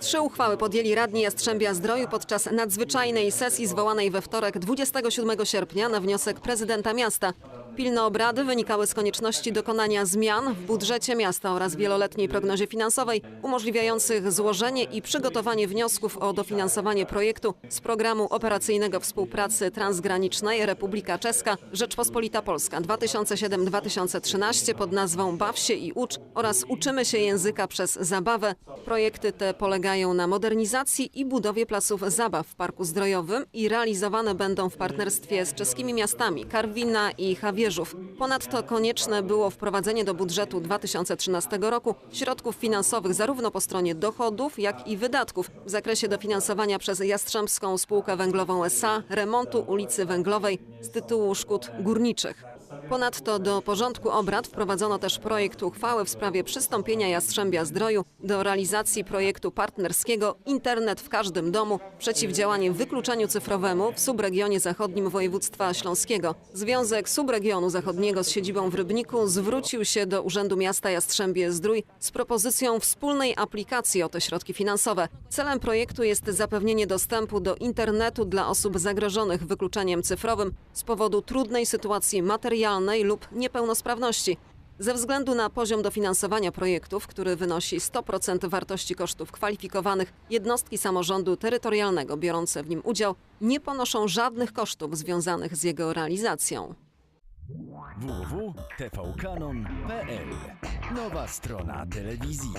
Trzy uchwały podjęli radni Jastrzębia Zdroju podczas nadzwyczajnej sesji zwołanej we wtorek 27 sierpnia na wniosek prezydenta miasta. Pilne obrady wynikały z konieczności dokonania zmian w budżecie miasta oraz wieloletniej prognozie finansowej umożliwiających złożenie i przygotowanie wniosków o dofinansowanie projektu z programu operacyjnego współpracy transgranicznej Republika Czeska Rzeczpospolita Polska 2007-2013 pod nazwą Baw się i ucz oraz Uczymy się języka przez zabawę. Projekty te polegają na modernizacji i budowie placów zabaw w Parku Zdrojowym i realizowane będą w partnerstwie z czeskimi miastami Karwina i Ponadto konieczne było wprowadzenie do budżetu 2013 roku środków finansowych zarówno po stronie dochodów, jak i wydatków w zakresie dofinansowania przez Jastrzębską Spółkę Węglową SA remontu ulicy Węglowej z tytułu szkód górniczych. Ponadto do porządku obrad wprowadzono też projekt uchwały w sprawie przystąpienia Jastrzębia Zdroju do realizacji projektu partnerskiego Internet w każdym domu przeciwdziałanie wykluczeniu cyfrowemu w subregionie zachodnim województwa śląskiego. Związek Subregionu Zachodniego z siedzibą w Rybniku zwrócił się do Urzędu Miasta Jastrzębie Zdrój z propozycją wspólnej aplikacji o te środki finansowe. Celem projektu jest zapewnienie dostępu do internetu dla osób zagrożonych wykluczeniem cyfrowym z powodu trudnej sytuacji materialnej lub niepełnosprawności. Ze względu na poziom dofinansowania projektów, który wynosi 100% wartości kosztów kwalifikowanych, jednostki samorządu terytorialnego biorące w nim udział nie ponoszą żadnych kosztów związanych z jego realizacją. www.tvkanon.pl Nowa strona telewizji.